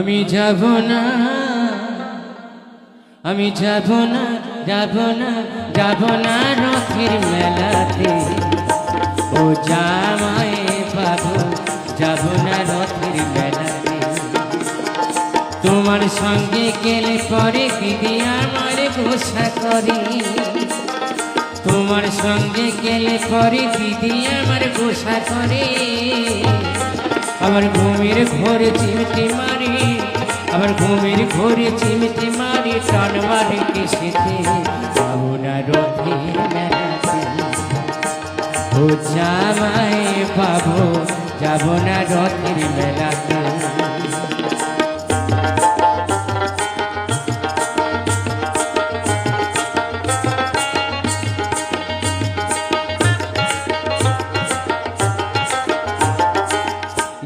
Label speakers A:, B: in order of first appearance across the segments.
A: আমি যাব না, আমি যাব না যাব না যাব না রথের মেলাতে। ও জামাই বাবু, যাব না রথের মেলাতে। তোমার সঙ্গে গেলে পরে দিদি আমার গোসা করে। তোমার সঙ্গে গেলে পরে দিদি আমার গোসা করে। আবার ঘুমের ঘরে চিমটি মারি, আমার ঘুমের ঘরে চিমটি মারি টান মারি কেসেতে যাব রথে ও জামাই পাবো যাব না রথের মেলাতে।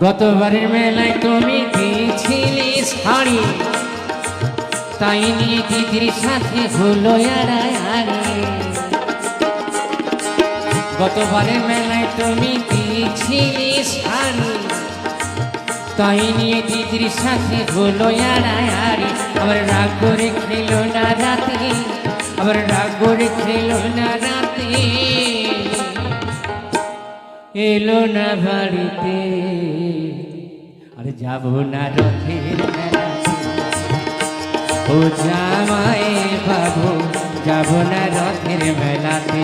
A: গতবারের মেলায় তুমি দিয়েছিলে শাড়ি। তাই নিয়ে দিদির সাথে হলো গতবারের মেলায় তুমি দিয়েছিলে শাড়ি। তাই নিয়ে দিদির সাথে হলো আড়াই। আবার রাগ করে খেলো না রাতে। আবার রাগ করে খেলো না রাতে। এলো না বাড়িতে। আর যাব না মেলাতে ও জামাই বাবু যাব না রথের মেলাতে।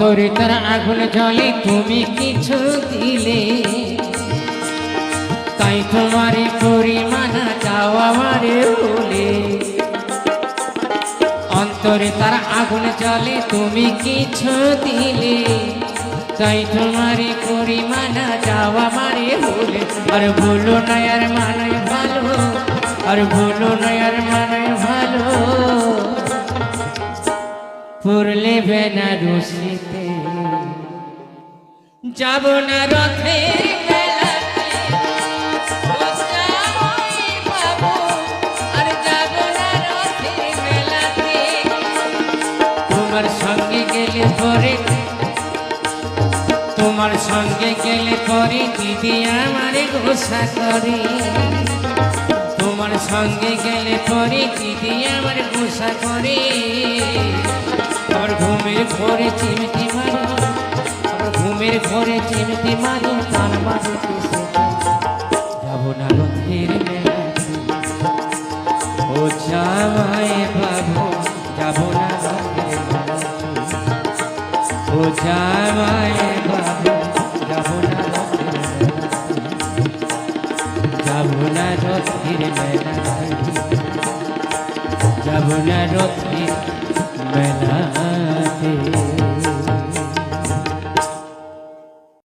A: অন্তরে তার আগুন জলে তুমি কিছু দিলে। তাই তোমারে পরিমাণা যাও আমারে বলে। অন্তরে তার আগুন জলে তুমি কিছু দিলে। তাই তোমারে পরিমাণা যাও আমারে বলে। আর ভুলো না আর মানায় ভালো, আর ভুলো না আর মানায় পড়লে বেনারসিতে যাব না মেলাতে। তোমার সঙ্গে গেলে পরে তোমার সঙ্গে গেলে পরে দিদি আমার গোসা করে তোমার সঙ্গে গেলে পরে দিদি আমার গোসা করে ঘরে চিমটি মারি আবার ঘুমের ঘরে চিমটি মারি তার মাঝে যাব না রথের মেলাতে ও জামাই বাবু, যাব না রথের মেলাতে ও জামাই বাবু, যাব না রথের না রথের মেলাতে যাব না রথের মেলা। আছে